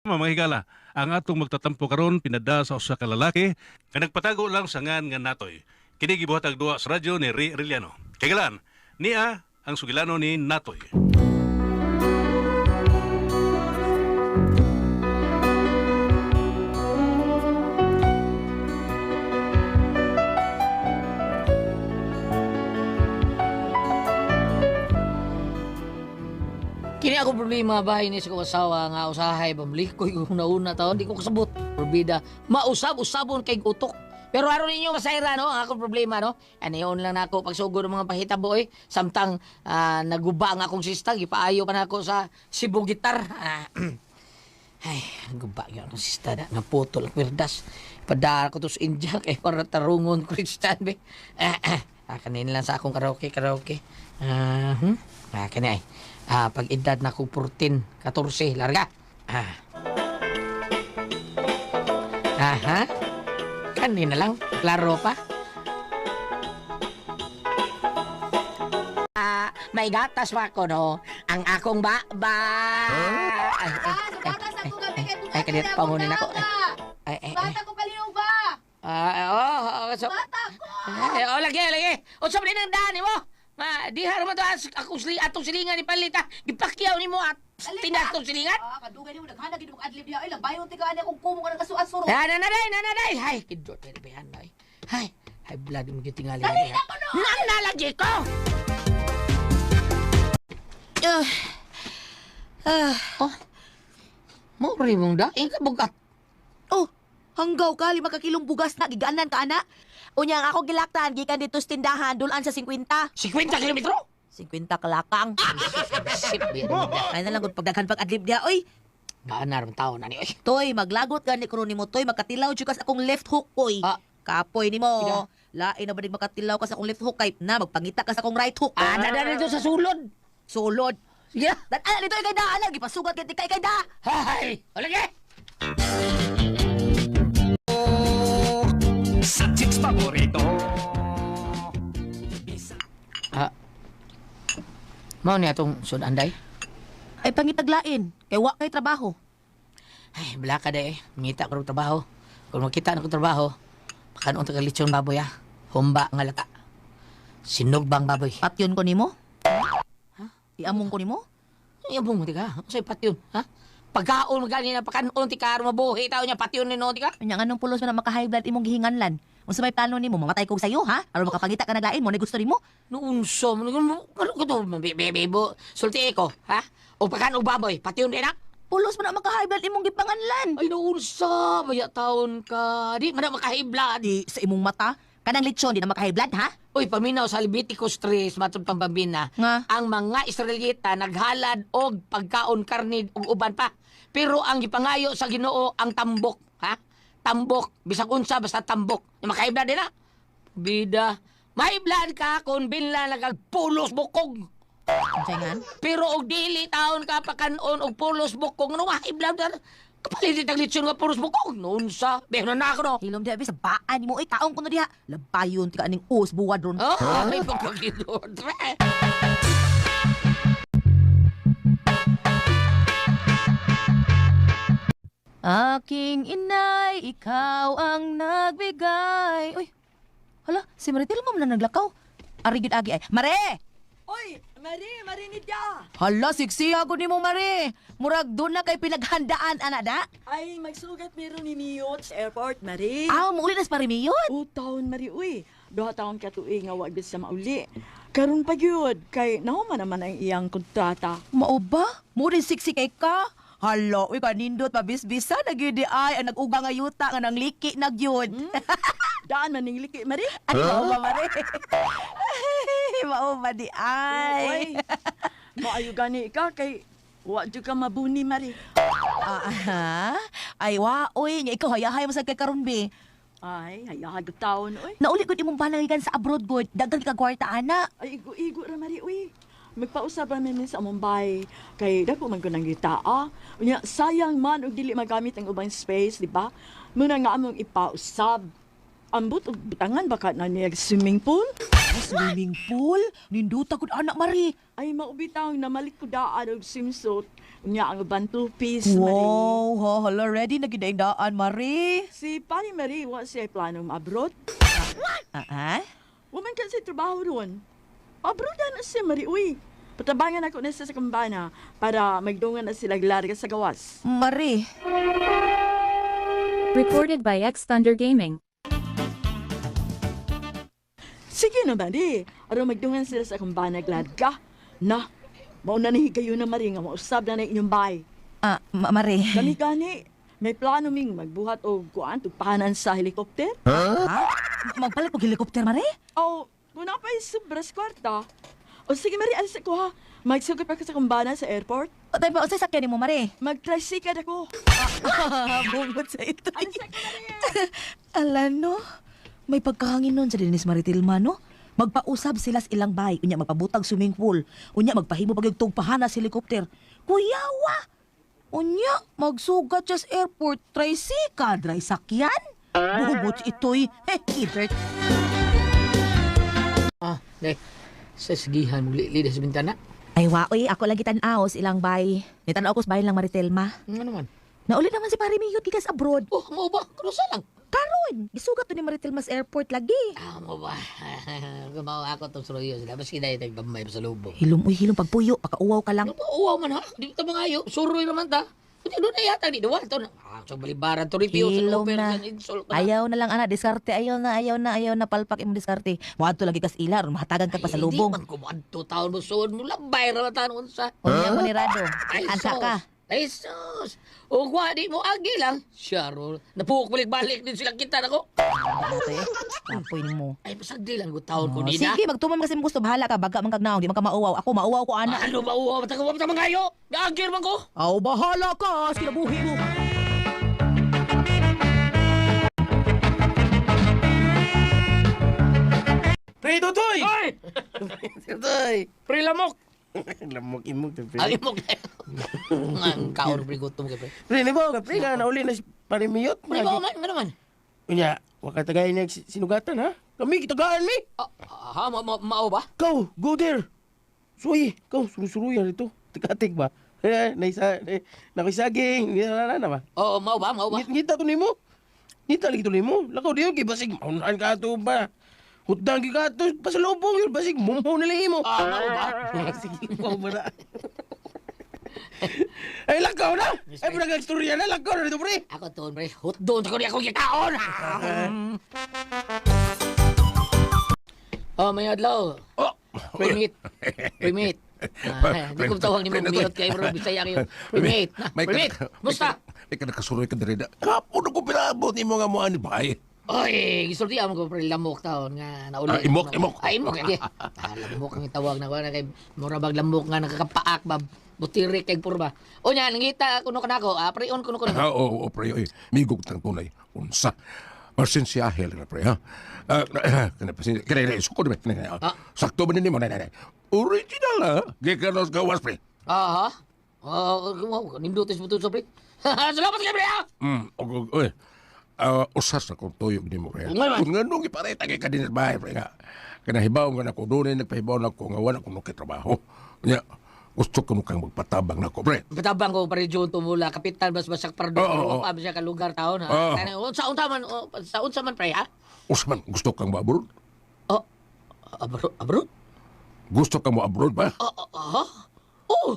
mga higala, ang atong magtatampo karon pinada sa usa ka lalaki nga nagpatago lang sa ngan nga natoy. Kini gibuhatag duwa sa radyo ni Ri Riliano. Kagalan, niya ang sugilano ni Natoy. Problema bahay ni sa asawa nga usahay pamli ko yung nauna taon di ko kasabot. Probida, mausab-usabon kay utok. Pero aron ninyo masayra no, ang akong problema no. Yun lang nako pagsugod ng mga pahitabo eh. Samtang ah, naguba ang akong sista, gipaayo pa na ako sa Cebu gitar. Ah, ay, guba yun ang sista na naputol ang kwirdas. Padara ko to sa India kay para tarungon Christian be. Ah, ah, ah, kanin lang sa akong karaoke, karaoke. Ah, hmm? ah kani ay. Ah, pag edad na ko 14, 14, larga. Ah. Aha. Kanina lang, klaro pa. Ah, may gatas pa ako, no? Ang akong ba... ba... Ay, ay, Ah, ay, ay, ay, kay ay, kanina, pangunin ako. Ay, ay, ay, ay. Bata ko kalinaw ba? Ah, oo, oo, so, Bata ko! ay, oh, lagi, lagi. O, sabi ng daan mo. Ma, di harap mo to, as- ako sili, atong silingan ni Palita. Gipakyaw ni mo at tindas tong silingan. Ah, kadugay ni mo naghanag gid mo adlib diha. Ay, labayon ti ka ani akong kumo ka nagkasuat-suro. Ah, nanaday, nanaday. Hay, kidot na ribayan na. Hay, hay, blood mo gitingali. Dali na ko no! Nang nalagi ko! Ah. Ah. Oh, mo rin mong da, ka bugat. Oh, hanggaw ka lima ka kilong bugas na giganan ka ana. Unya ang ako gilaktan gikan dito sa tindahan dulan sa 50. 50 kilometro? 50 ka lakang. Sip, biyan mo da. Na lang gud pagdaghan pag adlib diha. Oy, Gaanar ng tao na ni. Oy, toy maglagot gani ko ni mo toy makatilaw jud ka sa akong left hook oy. Ah. Kapoy ni mo. Lain na ba dig makatilaw ka sa akong left hook kay na magpangita ka sa akong right hook. ah, nada dito sa sulod. Sulod. Sige. Dan ala dito kay da ala gipasugat kay kay kay da. Hay, o sa chicks paborito. Ah, Mao ni atong sudanday. Ay pangitaglain kay wa kay trabaho. Ay, bala ka de eh. Ngita ko ng trabaho. Kung makita na ko trabaho, pakanon taga lechon baboy ha. Humba nga lata. Sinog bang baboy? Patyon ko nimo? Ha? Iamong ko nimo? Ay, abong mo tika. Ano sa'yo patyon? Ha? Pagkaon mo gani na pakanon ti karo mabuhi tao niya patyon ni no tika. Nya nganong pulos man maka high blood imong gihinganlan. Unsa may plano nimo mamatay ko sayo ha? Aron makapangita ka naglain mo na gusto nimo? Noonso mo ano ano ko to bebe bo sulti ko ha? O pakanon baboy patyon din na. Pulos man maka high blood imong gipanganlan. Ay noonsa maya taon ka. Di man makahibla di. Di sa imong mata kanang lechon di na maka high blood ha? Uy, paminaw sa Leviticus 3, matod pang pambina, Nga? ang mga Israelita naghalad og pagkaon karni ug uban pa. Pero ang gipangayo sa Ginoo ang tambok, ha? Tambok, bisag unsa basta tambok. Yung makaibla din na. Bida, maiblan ka kung binla nagagpulos bukog. Unsay ngan? Pero og dili taon ka pakanon og pulos bukog, ano maiblan dar? Kapalit ang litsyon nga pulos bukog. Noon sa, na ako no. Hilom di abi sa baan nimo ay taong kuno diha. Labayon ti ka aning us buwad ron. Oh, may pagkakidot. Aking inay, ikaw ang nagbigay. Uy, hala, si Maritel mo na naglakaw. Arigid agi ay. Mare! Oy, Mari, marinid ya. Hala, siksiya ko ni mo, Mare. Murag doon na kay pinaghandaan, anada. Ay, magsugat meron ni Miyot sa airport, Mari. Ah, mauli na sa parimiyot. O taon, Mari, uy. Duha taon ka tuig nga wag sa mauli. Karon pa gyud kay nahuman naman ang iyang kontrata. Mao ba? Mo rin siksi kay ka? Hala, uy, kanindot, mabisbisa, nagyudi ay, ang nag-uga nga yuta, nga nang liki, nagyud. Daan man ning liki, Mari. Ay, mao ba, Mare? mao ba di ay? Maayo gani ka kay wa jud ka mabuni, Mari. Ah, aha. Ay, wa, uy, nga ikaw hayahay mo sa kay karon be. Ay, hayahad ko taon, uy. Nauli imong panangigan sa abroad god, dagan ka kwarta ana. Ay, igo-igo ra, Mari, uy. Magpausap ra min sa Mumbai kay dako man ko nang gitaa. Unya sayang man og dili magamit ang ubang space, di ba? Muna nga among ipausab. ambot og butangan baka na niya swimming pool. Swimming pool? Ninduta ko anak Mari. Ay maubitaw na malikudaan og swimsuit. Unya ang uban two piece Marie. Wow, ha, hala, ready na gidaindaan, Mari. Si Pani Marie wa siya planong abroad. Ah, ah? Woman kasi trabaho ron. Abroad na si Marie uy. Patabangan ako na siya sa kambana para magdungan na sila larga sa gawas. Mari. Recorded by X Thunder Gaming. Sige na Marie. Aron magdungan sila sa kambana gladga. Na, mauna na higayon na Marie nga mausab na na inyong bay. Ah, Ma- Mari. Kami gani, may plano ming magbuhat o kuan tugpahanan sa helikopter. Ha? Magpalit og helicopter, Mari? O, kung na pa yung sobras kwarta. O sige Marie, alis ako ha. Magsugod pa ka sa kumbana sa airport. O tayo ba, o sa sakyan mo, Mari? Mag-tricycle ako. Bungot sa ito. Alis ako Marie. Ala, no? May pagkahangin nun sa Dennis Maritilma, no? Magpausab sila sa ilang bay. Unya, magpabutag swimming pool. Unya, magpahimo pagigtog pahana sa helicopter. Kuyawa! Unya, magsugat sa airport. Sika, dry sakyan. Buhubot ito'y. Heh, Ibert. Ah, day. Sa sigihan mo li sa bintana. Ay, waoy, ako lagi tanaw sa ilang bay. Nitanaw ko sa bayan lang Maritelma. Ano naman? Nauli naman si Pare Miyot gikas abroad. Oh, mo ba? Krusa lang. Karon, gisugat to ni Maritelma sa airport lagi. Ah, mo ba? Gumawa ako itong suruyo sila. Maski na itong bambay sa lubong. Hilom, uy, hilom pagpuyo. Pakauwaw ka lang. Ano ba? Uwaw man ha? Di ta mga ayo. Suroy naman ta. Doon na yata. Di duwa. Ito na. Ah, so balibaran to review. Sa Hilom na. Ayaw na lang, ana. Diskarte. Ayaw na, ayaw na, ayaw na. Palpak imong diskarte. Muadto lagi kas ila. Mahatagan ka pa sa Ay, lubong. Hindi man kumadto taon mo suod mo. Labay raman taon unsa. Unya mo ni Rado. Ay, Ansa ka. Ay, sus. O kwa, di mo agi lang. Siya, ro. Napuok balik-balik din silang kita na ko. Ate, tapoy mo. Ay, pasagdi lang ko taon ko Oh, ni na. sige, magtumam kasi mo gusto. Bahala ka. Baga man kagnaong. Di man ka mauwaw. Ako, mauwaw ko, ana. Ano ba uwa? Matagawa pa mga ayo. Naagir man ko. Aw, bahala ka. Sige, buhi mo. Pre, Totoy! Ay! Totoy! Pre lamok. Lamok imog ka, pre. Ay mo kayo. Ang kaon pre gutom ka pre. Ni ba ka, pre, nga nauli na si Parimiyot. Pre ba man, ano man? Kunya, wakatagay niya si- sinugatan, ha? Kami, kitagaan mi! Ah, ha, ma, ma, mao ba? Kau, go there! Suy, kau, surusuruyan ito. Tikatik ba? Eh, naisa, eh, nakisaging, nila na ba? Oo, mao ba? Mao ba? Ngit, ngita to nimo. Ngita lagi to nimo. Lakaw diyo, kay basig, maunahan ka to ba? Hutang ka to, pasalubong yun, basig, mumho nila imo. Ah, ba? Sige, mo ba na? Ay, lakaw na! Ay, pala istorya na, lakaw na dito, pre! Ako to, pre. Hot doon sa kundi ako kikaon. Oh, may adlaw. Oh! Primate. Primate. Ah, Di ko tawag ni mo mute kay bro Bisaya kayo. Primate. Primate. Musta? May ka nakasuroy ka diri da. Kapo na ko pinabot ni mga mga ni bay. Oy, gisulti mo ko pre lamok taon nga nauli. Ah, imok, imok. Ay, imok kay. Ah, lamok ang tawag na na kay mura bag lamok nga nakakapaak ba butirik kay purba. O nya nangita kuno kanako, ah pre on kuno kuno. Ha o o pre oy. Migog tang tunay. Unsa? Pasensyahe lang na pre ha. Ah, kana pasensya. Kana kana suko di kana. Ah. Sakto ba ni mo na na. Original ha. Gikanos gawas pre. Aha. Oh, uh, nimdutis mo to sa pre. Salamat kay pre. ah. Hmm, og oy. Ah, usas na kong tuyog ni mo pre. Kung nga nung ipareta kay kadin sa bahay pre nga. Kana hibaw nga nako doon nagpahibaw na ko nga wala ko nukit trabaho. Nya gusto ko kang magpatabang nako pre. Katabang ko pa rin tumula, kapitan bas basak pardo, Oo, oo. oh, oh, siya ka lugar taon ha. Oo. Kaya, sa unta man, oh, sa unsa man pre ha? Usman gusto kang maabroad? Oh, abro, abro? Gusto kang mo abroad ba? Oh, oh, oh, oh,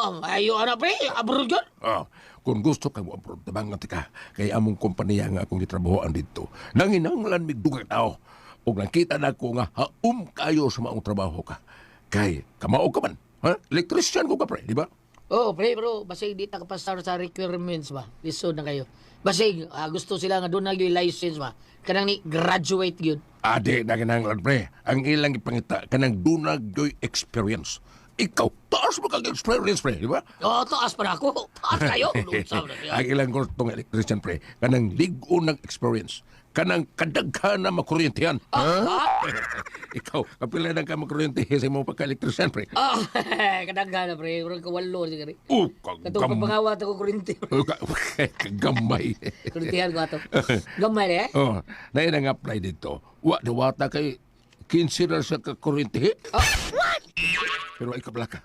oh, ayo ana pre, abro yun. Ah, kung gusto ka mo abroad, tabangan ka. Kay among kompanya nga akong gitrabahoan dito. Nanginanglan mig dugang tao. Ug nakita na ko nga haum kayo sa maong trabaho ka. Kay kamao ka man. Ha? Electrician ko ka pre, di ba? Oh, pre, bro, basig di ta kapasar sa requirements ba? Lisod na kayo. Basig, ah, gusto sila nga doon na yung license ba? Kanang ni graduate yun. Ade na kinahanglan pre. Ang ilang ipangita kanang dunag yoy experience. Ikaw, taas mo kang experience, pre, di ba? Oh, taas pa na ako. Taas kayo. Lusaw na siya. Ang ilang ko itong electrician, pre, kanang ligo ng experience, kanang kadaghan na makuryentehan. Ah, ikaw, kapila na ka makuryentehan sa imong pagka-electrician, pre. ah, kadaghan na pre. Kurang kawalo sigari. Oh, Katong kagam... pagpangawat ako kurinti. Oh, ka- kagamay. Kurintihan ko ato. Gamay eh. oh, na yun ang apply dito. Wa, diwata kay 15 na siya kakuryentehan. Oh, Pero ay kabla ka.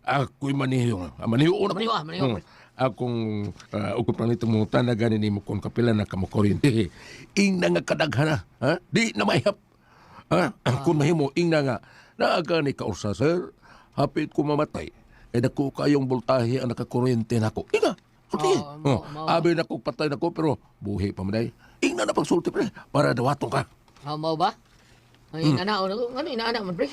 Ako'y maniho. Ah, maniho na. Maniho, ah, maniho, pre. Akong uh, ukot lang itong mga tanagan ni mo kung kapila na kamukuryente. Ing na nga kadaghana. Ha? Di na mahihap. Ha? Kung mahimo, ing na nga. Naaga ni kaursa, sir. Hapit ko mamatay. Eh dako kayong voltahe ang nakakuryente na ako. Inga. Sulti. Ah, Oh, ma- abi na ko patay na ko pero buhi pa maday. Ing na na pagsulti pre para dawatong ka. ah, mau ba? Ay, inanao na ko. Ano, inaana man pre?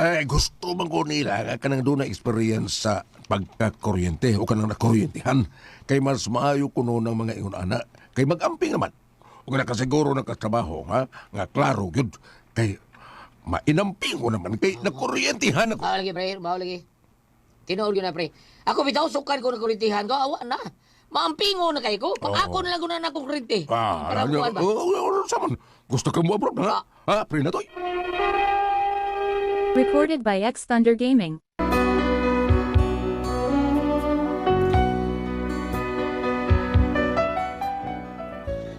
Eh, gusto man ko nila kanang doon na experience sa pagkakuryente o kanang nakuryentehan. Kay mas maayo ko noon ng mga ingon ana. Kay magamping naman. O nakasiguro ng katrabaho, ha? Nga klaro, yun. Kay mainamping ko naman. Kay nakuryentehan ako. Bawa lagi pre, bawa lagi. Tinuod ko na pre. Ako bitaw sukan ko na kurintihan ko. Awa na. Maampingo na kay ko. Pag ako na lang ko na na kurinti. Ah, Para ano, ba? oh, oh, oh, saman. Gusto ka mo abroad, ha? Ha, pre na to. Recorded by X Thunder Gaming.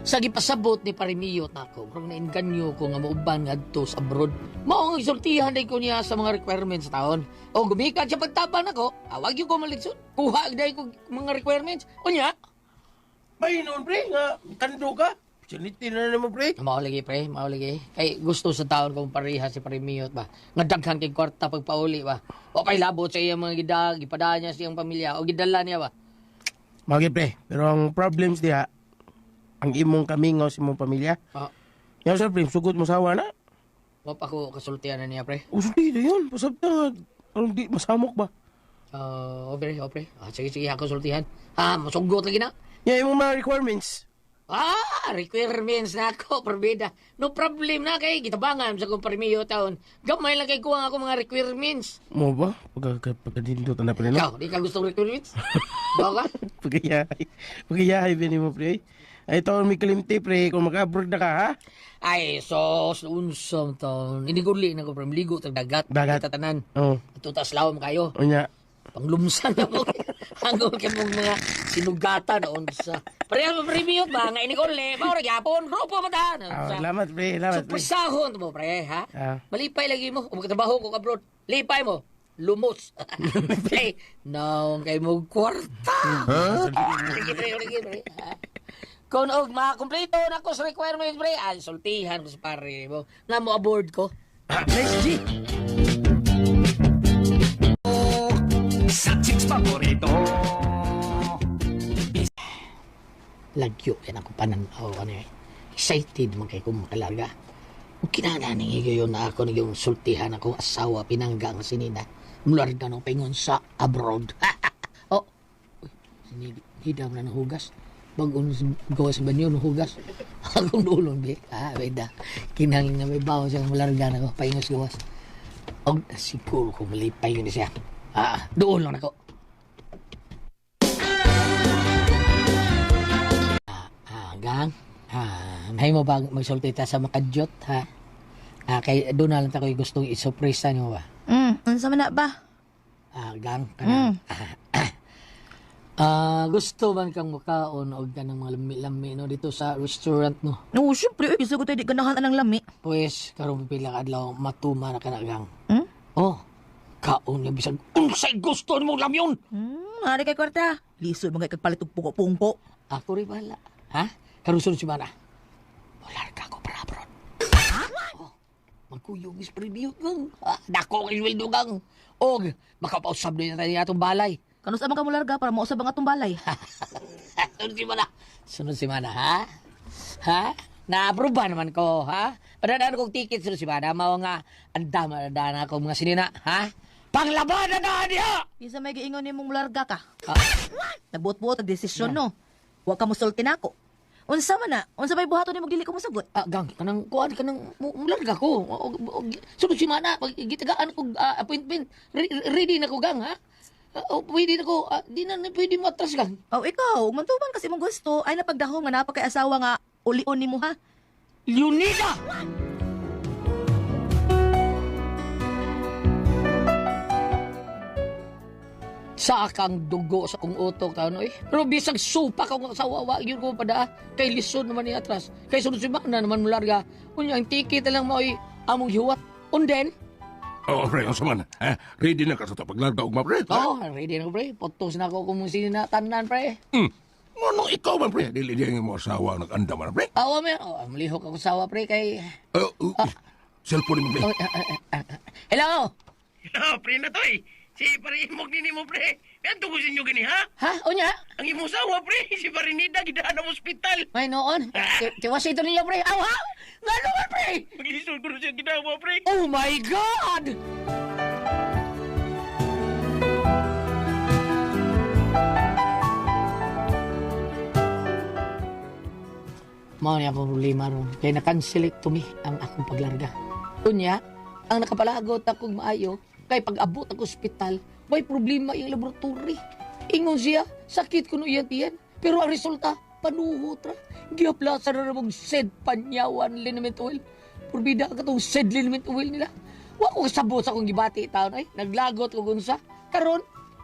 Sa gipasabot ni Parimiyot na ako, kung nainganyo ko nga mauban nga adto sa abroad, mao ang isultihan day ko niya sa mga requirements taon. O gumikan siya pagtapang ako, awag yung ko malitsun. Kuha day ko mga requirements. O niya, May noon, pre, nga, kando ka. Siniti na naman, pre. mao lagi pre, mao lagi. Kay gusto sa taon kong pareha si Parimiyot ba. Nga daghan kay kwarta pagpauli ba. O kay labot sa iyang mga gidag, gipadaan niya sa iyang pamilya o gidala niya ba. Magi, pre. Pero ang problems diha, ang imong kamingaw sa imong pamilya. Ah, Yan, sir, pre, sugot mo sawa na. wa pa ko kasultihan na niya pre. Usundi na yun. Pasabta. Parang di masamok ba? Ah, o pre, o pre. Ah, sige sige ako sultihan. Ah, masugot lagi na. Yan, imong mga requirements. Ah, requirements na ako, probida. No problem na kay gitabangan sa kong parmiyo taon. Gamay lang kay kuha ako mga requirements. Mo ba? Pagka, pagkadindot na pre, no? Ikaw, di ka gusto requirements? Bawa ka? Pagayahay. Pagayahay, bini mo, pre. Ay, taon may kalimti, pre. Kung mag-abroad na ka, ha? Ay, sos, unsam taon. Hindi ko li na ko, pre. Ligo, tag dagat. Dagat. Tatanan. Oo. Ito tas lawom kayo. Oh, nya. Panglumsan na mo. Hanggang ka mong mga sinugatan na unsa. Pareha mo premium ba? Nga ini ko li. Bawag yapon. Grupo mo ta. Ah, salamat, pre. Salamat, So, pre. presahon mo, pre, ha? Ah. Malipay lagi mo. Kung magkatrabaho ko abroad, lipay mo. Lumos. pre, naong kay mo kwarta. Lagi, pre, lagi, pre. Ha? Kung og makakompleto na ko sa requirements, pre, ay, sultihan ko sa pare mo. Nga mo aboard ko. Nice, G. Sa chicks paborito Lagyo, yan ako pananaw. Ano eh. Excited man kay kung makalarga. Kung kinahanglan yun na ako yung sultihan ako asawa pinangga nga sinina. Mularga ng pingon sa abroad. oh, sinidam na ng hugas. Bagon gawa sa banyo ng hugas. Akong dulong, be. Ah, beda. Kinangin nga may bawa siya mularga na ako. Paingos gawas. Og siguro kung malipay yun siya. Ah, doon lang ako. Ah, gang. Ah, may mo ba magsulti ta sa makadyot, ha? Ah, kay doon na lang tayo gustong isurpresa niyo ba? Mm, unsa man na ba? Ah, gang. Kanang, Ah, gusto man kang mukaon og kanang mga lami-lami no dito sa restaurant no. No, syempre, eh, gusto ko tayo di ganahan anang lami. Pues karon pipila ka adlaw matuma na kana gang. Hmm? Oh. Kaon nga bisag unsay gusto nimo lamyon. Hmm, hari kay kwarta. Lisod mga kagpalit og puko-pungpo. Ako rin bahala. Ha? Karon sunod si Mana. Wala ka ko para abroad. Oh, magkuyog is preview gang. Ah, dako kay gang. Og makapausab natin atong balay. Kanus amang ka mo larga para mausab ang atong balay. sunod si Mana. Sunod si Mana, ha? Ha? Na-approve naman ko, ha? Padadaan kong ticket sunod si Mana. Mao nga, andama na daan ako mga sinina, ha? Panglaban na daan niya! Bisa may giingon nimong larga ka. Ah, Nabuot-buot ang desisyon no. Wa ka mo sulti nako. Unsa man na? Unsa bay buhaton nimo dili ko mosugot? Ah, gang, kanang kuan kanang mu- mularga ko. Sunod si mana pag gitagaan ko ah, appointment. Re- ready na ko gang ha. Ah, oh, pwede na ko. ah, di na na pwede mo atras gang. Oh, ikaw, mantuman kasi mong gusto. Ay napagdahong nga napakay asawa nga ulion nimo ha. Leonida! Sa akang dugo sa kong utok taon eh. Pero bisag supa ka kong kasawawa, yun ko pada kay lisod naman ni atras. Kay sunod si Makna naman mularga. Kunya ang ticket na lang mo ay among hiwat. And then, Oo, pre, unsa man. Eh, ready na ka sa paglarga og mapre. oh, ready na ko pre. Potos na ako kung sino na tanan pre. Hmm. Ano ikaw man, pre? Dili diyan mo asawa ang nag-anda man, pre. Awa mo, oh, malihok ako sawa pre kay... Uh, uh, Cellphone mo, pre. Oh, ah, ah. Hello? Ah, pre na to eh. Si Parimog din mo, pre. Yan tungkol sa inyo gini, ha? Ha? Unya? Ang imong sawa, pre. Si Parinida, gidaan ng ospital. May noon. Ti- Tiwas ito niya, pre. Aw, ha? Nga naman, pre! Maglisod ko na siya ginawa, pre. Oh my God! Mao niya akong problema ron. Kaya na-cancel it to me ang akong paglarga. Unya, ang nakapalagot akong maayo, kay pag-abot ako ospital, may problema yung laboratory. Ingon siya, sakit ko no yan tiyan. Pero ang resulta, panuhot ra. Giaplasa na namang sed panyawan liniment oil. Purbida ka itong sed liniment oil nila. Wa ko kasabot sa akong gibati taon ay. Naglagot ko gunsa. Karon,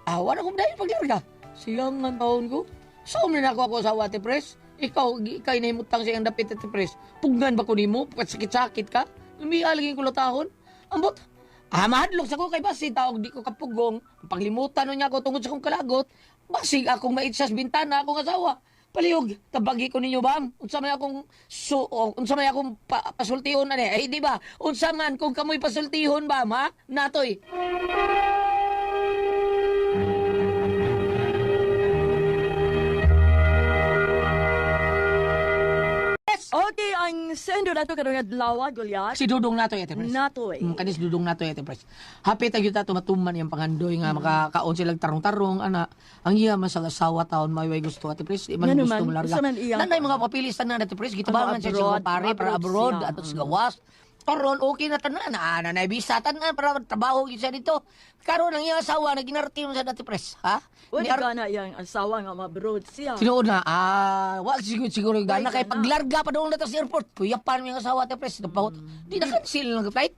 awan akong dahil paglarga. Siyang ang taon ko. Saan na ako ako sa Wate Press? Ikaw, ikay na himutang siyang dapit at Press. Pugnan ba ko nimo? Sakit-sakit ka? Lumialagin ko latahon. Ambot, Ah, mahadlok sa ko kay basi tawag di ko kapugong. Paglimutan no niya ako tungod sa kong kalagot. Basig akong maitsas bintana akong asawa. Palihog, tabagi ko ninyo ba? Unsa may akong so, o, unsa may akong pa, pasultihon ani? Ay di ba? Unsa man kung kamoy pasultihon ba, ma? Natoy. Okay, ang sendo na to karong adlaw, Goliath. Si Dudong Natoy ate pres. Natoy. Mm, kanis Dudong Natoy ate pres. Hapit ang yuta tumatuman yung pangandoy nga makakaon silang tarong-tarong ana. Ang iya man sa asawa taon may way gusto ate pres. Di man Nga gusto mo larga. Nanay mga papilis tanan ate pres gitabangan siya sa pare para abroad ato sa gawas. Karon okay na tanan na na na bisa tanan para trabaho gyud siya dito. Karon ang iyang asawa na ginarti mo sa dati pres, ha? Wala Ni ar- ka na yung asawa nga mabroad siya. Tinuod na, ah, wa siguro siguro yung gana kay gana? paglarga pa doon na sa airport. Kuya pa yung asawa ate pres, napahot. Di na cancel lang flight.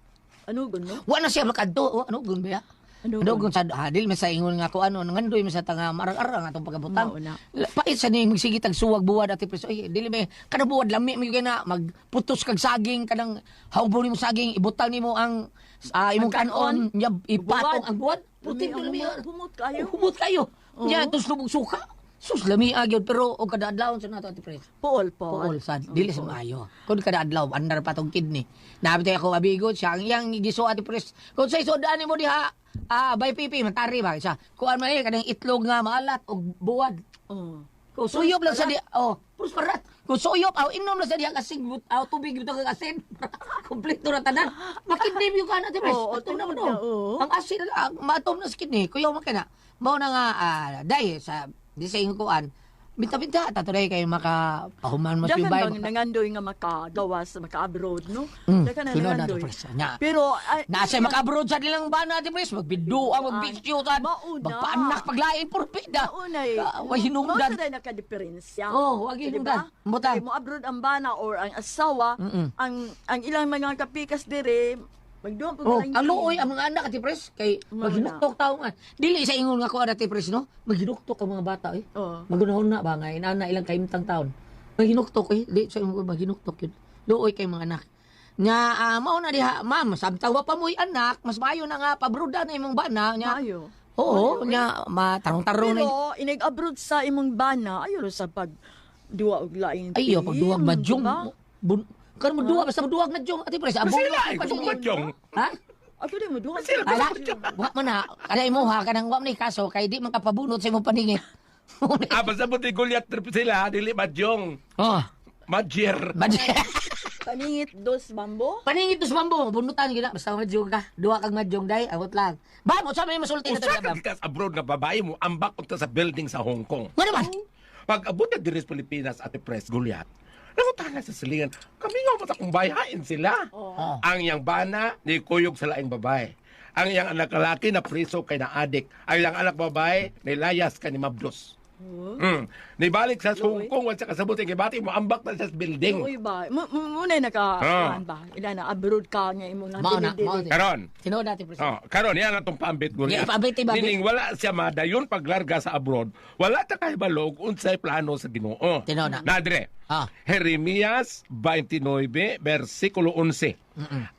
Ano guno? Wa na siya makadto. Ano gun ba? Ano Gun sa hadil may sa ingon nga ko ano nangandoy man sa tanga marang-arang atong pagabutang. Mauna. Pait sa ning magsige tag suwag buwad ati preso. Ay dili may kada buwad lami mo na magputos kag saging kanang hawbo nimo saging ibutang nimo ang ah, imong kanon. nya ipatong ang buwad. Putin to lami. humot- humot kayo. Humot kayo. Nya tus lubog suka. Sus lami agyod pero og kada adlaw sa nato ati preso. Paul, Paul. Paul sad dili sa maayo. Kun kada adlaw andar pa tong kidney. Nabitay ako abigo siya ang iyang giso ati pres. Kun sa isodaan mo diha ah bay pipi matari ba siya. Kuan man eh kanang itlog nga maalat og buwad. Oh. Kung suyop lang sa di oh, pus parat. Kung suyop aw inom lang sa diha kasig but aw tubig bitaw kag asin. Kompleto ra tanan. Makidney yung kana ati pres. Oo, Ato na mo tunog na, no. oo. Ang asin na matom na sa kidney. Kuya man kana. Mao na nga ah, dai sa di sa ingon kuan. Binta-binta ta tuloy kay maka pahuman mo Dagan subay. bang nangandoy nga makagawas, maka-abroad, no? Mm, Dagan na na nangandoy. Nya. Pero, ay, Nasa makabroad sa nilang bana di pres magbidu ang magbisyo ta. Mauna. Magpaanak paglain porpida. Mauna eh. Wa hinungdan. Mao sa nakadiferensya. Oh, wag hinungdan. Kay mo abroad ang bana or ang asawa, Mm-mm. ang ang ilang mga kapikas dire, magduwa po Oh, ang luoy ang mga anak ati pres kay Mauna. maginuktok tao nga. Dili sa ingon nga ko ati pres no. Maginuktok ang mga bata eh. Oh. Magunahon na ba nga inana ilang kaimtang taon. Maginuktok eh. Di sa ingon ko maginuktok yun. Luoy kay mga anak. Nga ah, mao na diha, ma'am, samtang wa pa mo'y anak, mas maayo na nga pabruda na imong bana nya. Maayo. Oo, nya matarong-tarong na. Pero inig-abroad sa imong bana, ayo sa pag duwa og laing Ayo, pag duwag diba? Bun, kan mo duwag, basta duwag na dyong. Ate pres, abong Sila pa kung madyong. Ha? Ako din mo duwa. Ala, wa man na. Kada imo ha, kanang wa man ni kaso, kay di man kapabunot sa imong paningit. Ah, basta mo ti Goliath trip sila, dili madyong. oh, Madjer. badje. Paningit dos bambo. paningit dos mambo, bunutan gina, basta madyong ka. Duwa kag madyong day, awot lang. Ba, mo sa may masulti na Usa talaga. ka abroad nga babae mo ambak unta sa building sa Hong Kong. Nga naman. Pag abot na diri sa Pilipinas at Pres Gulyat, nangutan na sa silingan, kami nga mata kung bayain sila. Ang yang bana, ni kuyog sa laing babae. Ang yang anak lalaki na priso kay na adik. Ang yang anak babae, nilayas ka ni Mabdos. Mm. Nibalik sa sungkong, wala sa kasabot, kay bati mo, ambak na siya sa building. Uy ba, mo mo na naka Ah. kuan ba? Ila na abroad ka nga imo nga Mao na, dili- mao dili. na. Karon, Tinood natin, President. Oh, karon yan atong paambit ko. Yeah, paambit, paambit. Dining wala siya madayon paglarga sa abroad. Wala ta kay balog unsay plano sa Ginoo. Tinaw na. Nadre. Ah. Jeremias 29 bersikulo 11.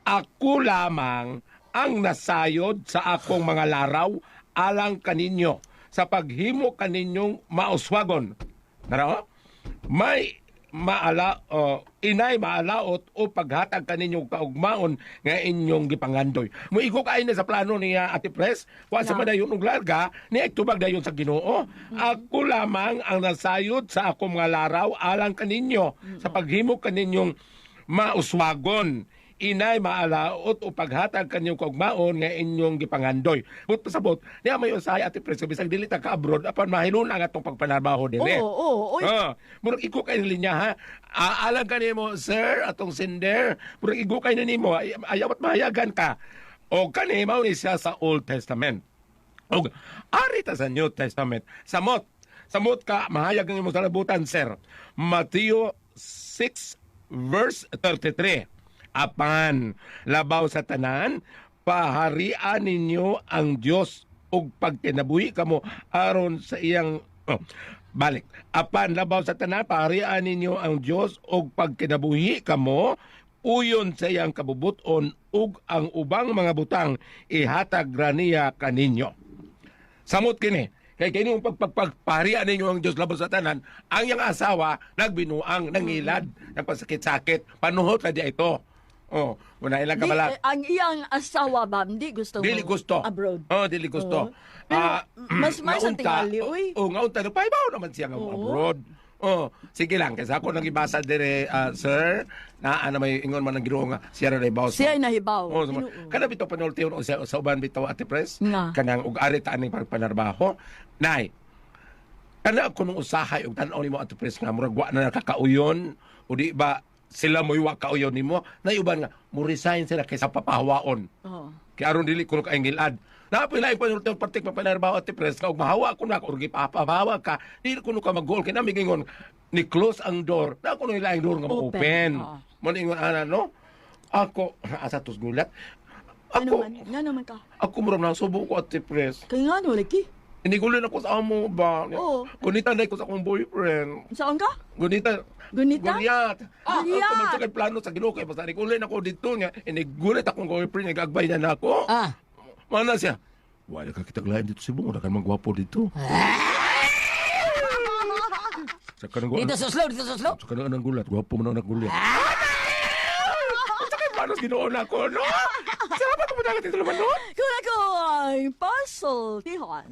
Ako lamang ang nasayod sa akong mga laraw alang kaninyo sa paghimo kaninyong mauswagon. Naro? May maala o inay maalaot o paghatag kaninyong kaugmaon nga inyong gipangandoy. Muigo kay na sa plano niya Ate Pres, wa sa madayon og larga ni tubag dayon sa Ginoo. Ako lamang ang nasayod sa akong mga laraw alang kaninyo sa paghimo kaninyong mauswagon inay maalaot o paghatag kanyong kaugmaon nga inyong gipangandoy. But pasabot, niya may usay ati preso bisag dili ta ka abroad apan mahilon ang atong pagpanarbaho dinhi. Oo, oo, oy. Ah, murag iko kay linya ha. Aalang ka nimo sir atong sender. Murag iko kay nimo ay, ayaw at mahayagan ka. O kani mao ni siya sa Old Testament. Og ari ta sa New Testament. Samot. Samot ka mahayag ang imong salabutan sir. Mateo 6 verse 33. Apan labaw sa tanan paharian ninyo ang Dios ug pagkinabuhi kamo aron sa iyang oh, balik apan labaw sa tanan paharian ninyo ang Dios ug pagkinabuhi kamo uyon sa iyang kabubuton ug ang ubang mga butang ihatag ra niya kaninyo Samot kini. Kay kini yung pagpagpagparian ninyo ang Diyos labos sa tanan, ang iyang asawa nagbinuang, nangilad, nagpasakit-sakit, panuhot na di ito. Oh, muna ilang Di, kabalat. eh, ang iyang asawa ba hindi gusto mo Dili gusto. abroad. Oh, dili gusto. Oo. Pero, Ah, mas- mas ang ngaunta- tingali, uy. Oh, nga unta, paibaw naman siya nga Oo. abroad. Oh, sige lang, kasi ako nang ibasa dire, ah, sir, na ano may ingon man ang ginoo nga siya ra ibaw. Siya ay nahibaw. Oh, sama. Kana bitaw panultiyon o sa, sa uban bitaw ate pres. Nga. Kanang ug ari ta aning pagpanarbaho. Nay. Kana ako nung usahay ug tan-aw nimo ate pres nga murag wa na nakakauyon o di ba sila mo wa kauyon nimo. Nay uban nga mo resign sila kaysa papahawaon. Oo. Kaya aron dili kuno kaing gilad. Napilay pa nung partik papanarbaho ate pres ka ug mahawa ko na ko ug ipapahawa ka. Dili kuno ka mag-goal kay nami gingon ni close ang door. Na kuno ilaing door nga Open. Mo ingon ana no. Ako asa tos gulat. Ano Ako man, nga naman ka. ako muram na subo ko ate pres. Kaya nga no, laki. Inigulo na ko sa amo ba. Oo. Gunita na ko sa akong boyfriend. Saan ka? Gunita. Gunita? Gunyat. Ah, Gunyat. Ako man sa plano sa Ginoo kay basta nigulo na ko dito niya. Inigulit akong boyfriend niya gagbay na nako. Ah, Mana siya? Wala ka kitag lain dito si Bungo, kan magwapo dito. Sa kanang dito sa slow, dito sa slow. Sa kanang anang gulat, gwapo mo na anak gulat. Sa kanang paano ginoon ako, no? Salamat mo na dito naman, no? Kung ako ay puzzle, Tihon.